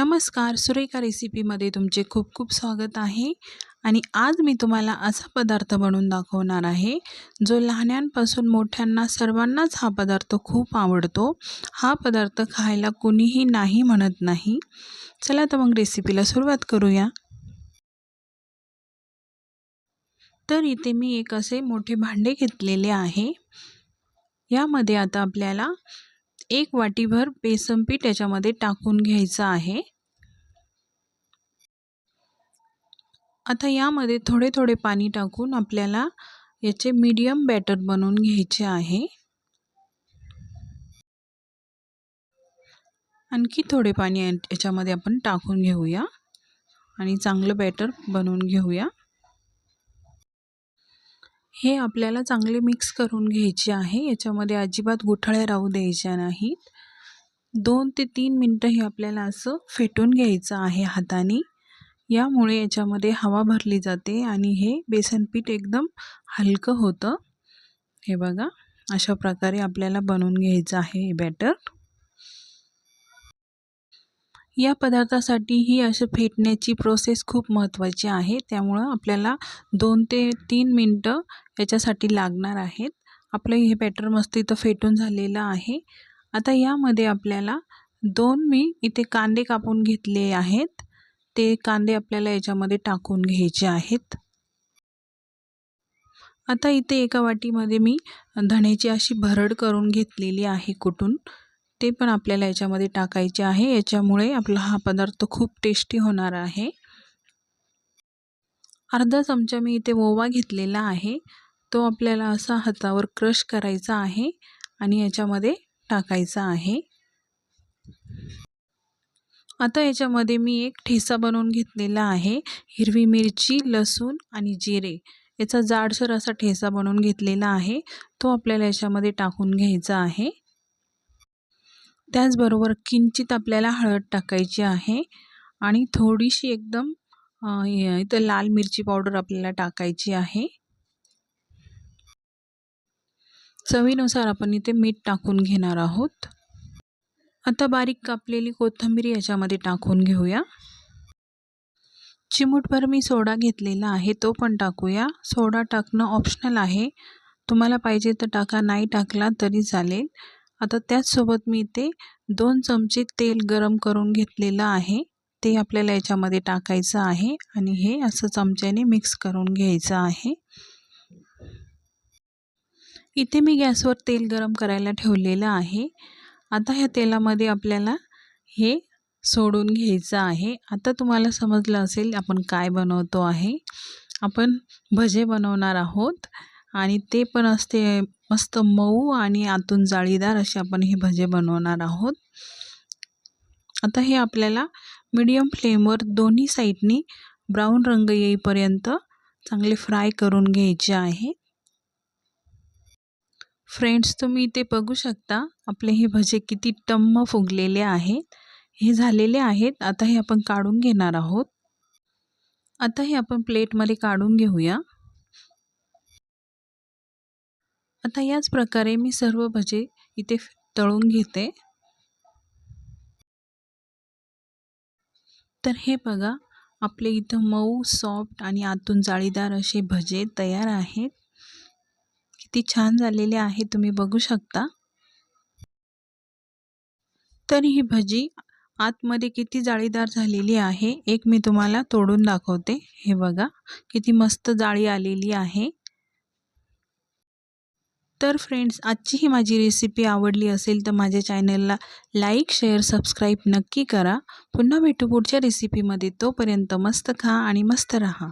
नमस्कार सुरेखा रेसिपीमध्ये तुमचे खूप खूप स्वागत आहे. आणि आज मी तुम्हाला असा पदार्थ बनवून दाखवणार आहे जो लहान्यांपासून मोठ्यांना सर्वांनाच हा पदार्थ खूप आवडतो. हा पदार्थ खायला कुणीही नाही म्हणत नाही. चला तर मग रेसिपीला सुरुवात करूया. तर इथे मी एक असे मोठे भांडे घेतलेले आहे. यामध्ये आता आपल्याला एक वाटीभर बेसन पीठ याच्यामध्ये टाकून घ्यायचं आहे. आता यामध्ये थोडे थोडे पाणी टाकून आपल्याला याचे मीडियम बॅटर बनवून घ्यायचे आहे. आणखी थोडे पाणी याच्यामध्ये आपण टाकून घेऊया आणि चांगलं बॅटर बनवून घेऊया. हे आपल्याला चांगले मिक्स करून घ्यायचे आहे. याच्यामध्ये अजिबात गुठळ्या राहू द्यायच्या नाहीत. दोन ते तीन मिनटं हे आपल्याला असं फेटून घ्यायचं आहे हाताने. यामुळे याच्यामध्ये हवा भरली जाते आणि हे बेसन पीठ एकदम हलकं होतं. हे बघा अशा प्रकारे आपल्याला बनवून घ्यायचं आहे हे बॅटर या पदार्थासाठी ही असं फेटण्याची प्रोसेस खूप महत्त्वाची आहे. त्यामुळं आपल्याला दोन ते तीन मिनटं याच्यासाठी लागणार आहेत. आपलं हे बॅटर मस्त इथं फेटून झालेलं आहे. आता यामध्ये आपल्याला दोन मी इथे कांदे कापून घेतले आहेत. ते कांदे आपल्याला याच्यामध्ये टाकून घ्यायचे आहेत. आता इथे एका वाटीमध्ये मी धण्याची अशी भरड करून घेतलेली आहे कुठून. ते पण आपल्याला याच्यामध्ये टाकायचे आहे. याच्यामुळे आपला हा पदार्थ खूप टेस्टी होणार आहे. अर्धा चमचा मी इथे ओवा घेतलेला आहे. तो आपल्याला असा हातावर क्रश करायचा आहे आणि याच्यामध्ये टाकायचा आहे. आता याच्यामध्ये मी एक ठेसा बनवून घेतलेला आहे. हिरवी मिरची लसूण आणि जिरे. याचा जाडसर असा ठेसा बनवून घेतलेला आहे. तो आपल्याला याच्यामध्ये टाकून घ्यायचा आहे. त्याचबरोबर किंचित आपल्याला हळद टाकायची आहे आणि थोडीशी एकदम इथं लाल मिरची पावडर आपल्याला टाकायची आहे. चवीनुसार आपण इथे मीठ टाकून घेणार आहोत. आता बारीक कापलेली कोथिंबीर याच्यामध्ये टाकून घेऊया. चिमूटभर मी सोडा घेतलेला आहे तो पण टाकूया. सोडा टाकणं ऑप्शनल आहे. तुम्हाला पाहिजे तर टाका नाही टाकला तरी चालेल. आता त्याचसोबत मी इथे दोन चमचे तेल गरम करून घेतलेलं आहे. ते आपल्याला याच्यामध्ये टाकायचं आहे आणि हे असं चमच्याने मिक्स करून घ्यायचं आहे. इथे मी गॅसवर तेल गरम करायला ठेवलेलं आहे. आता ह्या तेलामध्ये आपल्याला हे सोडून घ्यायचं आहे. आता तुम्हाला समजलं असेल आपण काय बनवतो आहे. आपण भजे बनवणार आहोत. आणि ते पण असते मस्त मऊ आणि आतून जाळीदार असे आपण हे भजे बनवणार आहोत. आता हे आपल्याला मीडियम फ्लेमवर दोन्ही साईडनी ब्राऊन रंग येईपर्यंत चांगले फ्राय करून घ्यायचे आहे. फ्रेंड्स तुम्ही इथे बघू शकता आपले हे भजे किती टम्म फुगलेले आहेत. हे झालेले आहेत आता हे आपण काढून घेणार आहोत. आता हे आपण प्लेटमध्ये काढून घेऊया. आता याच प्रकारे मी सर्व भजे इथे तळून घेते. तर हे बघा आपले इथं मऊ सॉफ्ट आणि आतून जाळीदार असे भजे तयार आहेत. किती छान झालेले आहे तुम्ही बघू शकता. तर ही भजी आतमध्ये किती जाळीदार झालेली आहे एक मी तुम्हाला तोडून दाखवते. हे बघा किती मस्त जाळी आलेली आहे. तर फ्रेंड्स आजची ही माझी रेसिपी आवडली असेल तर माझ्या चॅनलला लाईक शेअर सबस्क्राईब नक्की करा. पुन्हा भेटू पुढच्या रेसिपीमध्ये तोपर्यंत मस्त खा आणि मस्त रहा.